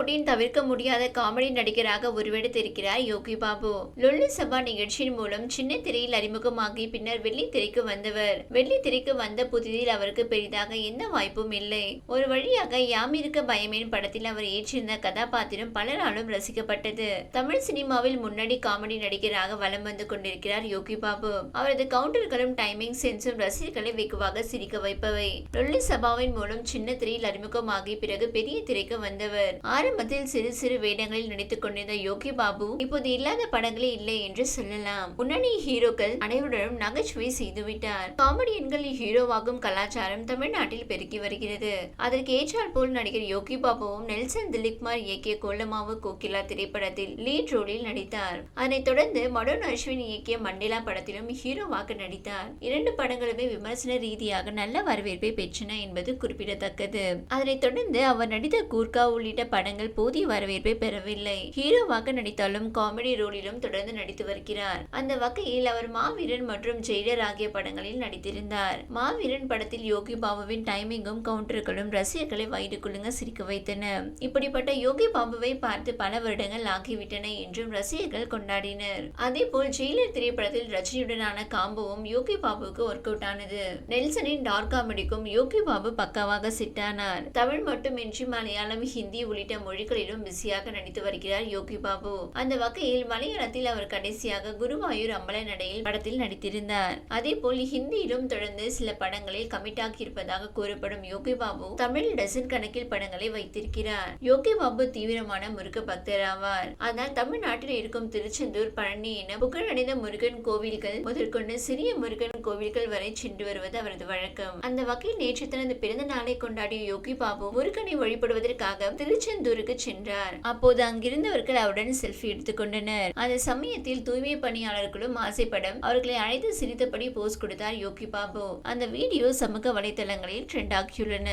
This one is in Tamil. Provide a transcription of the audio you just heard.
போட்டியின் தவிர்க்க முடியாத காமெடி நடிகராக உருவெடுத்திருக்கிறார் யோகி பாபு. லொல்லு சபா நிகழ்ச்சியின் மூலம் சின்ன திரையில் அறிமுகமாகி பின்னர் வெள்ளி திரைக்கு வந்தவர். வெள்ளி திரைக்கு வந்த புதிதில் அவருக்கு பெரிதாக எந்த வாய்ப்பும் இல்லை. ஒரு வழியாக யாமிருக்க பயமேன் படத்தில் அவர் ஏற்றிருந்த கதாபாத்திரம் பலராலும் ரசிக்கப்பட்டது. தமிழ் சினிமாவில் முன்னணி காமெடி நடிகராக வலம் வந்து கொண்டிருக்கிறார் யோகி பாபு. அவரது கவுண்டர்களும் டைமிங் சென்ஸும் ரசிகர்களை வெகுவாக சிரிக்க வைப்பவை. லொல்லி சபாவின் மூலம் சின்ன திரையில் அறிமுகமாகி பிறகு பெரிய திரைக்கு வந்தவர். ஆறு ஆரம்பத்தில் சிறு சிறு வேடங்களில் நடித்துக் கொண்டிருந்த யோகி பாபு இப்போது இல்லாத படங்களே இல்லை என்று சொல்லலாம். முன்னணி ஹீரோக்கள் அனைவருடனும் நகைச்சுவை செய்துவிட்டார் காமெடியன்களில் ஹீரோவாகும் கலாச்சாரம் தமிழ்நாட்டில் பெருகி வருகிறது. அதற்கு ஏற்றால் போல் நடிகர் யோகி பாபுவும் நெல்சன் திலீப்குமார் இயக்கிய கோலமாவு கோகிலா திரைப்படத்தில் லீட் ரோலில் நடித்தார். அதனைத் தொடர்ந்து மடோன் அஸ்வின் இயக்கிய மண்டிலா படத்திலும் ஹீரோவாக நடித்தார். இரண்டு படங்களுமே விமர்சன ரீதியாக நல்ல வரவேற்பை பெற்றன என்பது குறிப்பிடத்தக்கது. அதனைத் தொடர்ந்து அவர் நடித்த கூர்கா உள்ளிட்ட படங்கள் போதிய வரவேற்பை பெறவில்லை. ஹீரோவாக நடித்தாலும் காமெடி ரோலிலும் தொடர்ந்து நடித்து வருகிறார். அந்த வகையில் அவர் மாவீரன் மற்றும் ஜெயிலர் ஆகிய படங்களில் நடித்திருந்தார். மாவீரன் படத்தில் யோகி பாபுவின் டைமிங்கும் கவுண்டர்களும் ரசிகர்களை வயிறு குலுங்க சிரிக்க வைத்தன இப்படிப்பட்ட யோகி பாபுவை பார்த்து பல வருடங்கள் ஆகிவிட்டன என்றும் ரசிகர்கள் கொண்டாடினர். அதே போல் ஜெயிலர் திரைப்படத்தில் ரஜினியுடனான காம்போவும் யோகி பாபுவுக்கு ஒர்க் அவுட் ஆனது. நெல்சனின் டார்க் காமெடிக்கும் யோகி பாபு பக்காவாக சிட்டானார் தமிழ் மட்டுமின்றி மலையாளம் ஹிந்தி உள்ளிட்ட மொழிகளிலும் பிஸியாக நடித்து வருகிறார் யோகி பாபு. அந்த வகையில் மலையாளத்தில் அவர் கடைசியாக குருவாயூர் அம்பல நடையில் படத்தில் நடித்திருந்தார். அதே போல் ஹிந்தியிலும் தொடர்ந்து சில படங்களில் கமிட் ஆகியிருப்பதாக கூறப்படும் யோகி பாபு தமிழ் டசன் கணக்கில் படங்களை வைத்திருக்கிறார். யோகி பாபு தீவிரமான முருக பக்தர் ஆவார். ஆனால் தமிழ்நாட்டில் இருக்கும் திருச்செந்தூர் பழனி என புகழடைந்த முருகன் கோவில்கள் முதற்கொண்டு சிறிய முருகன் கோவில்கள் வரை சென்று வருவது அவரது வழக்கம். அந்த வகையில் நேற்று தனது பிறந்த நாளை கொண்டாடிய யோகி பாபு முருகனை வழிபடுவதற்காக திருச்செந்தூர் திருச்செந்தூருக்கு சென்றார். அப்போது அங்கிருந்தவர்கள் அவருடன் செல்ஃபி எடுத்துக்கொண்டனர் அந்த சமயத்தில் தூய்மை பணியாளர்களும் ஆசைப்படம் அவர்களை அழைத்து சிரித்தபடி போஸ் கொடுத்தார் யோகி பாபு. அந்த வீடியோ சமூக வலைதளங்களில் ட்ரெண்ட் ஆகியுள்ளன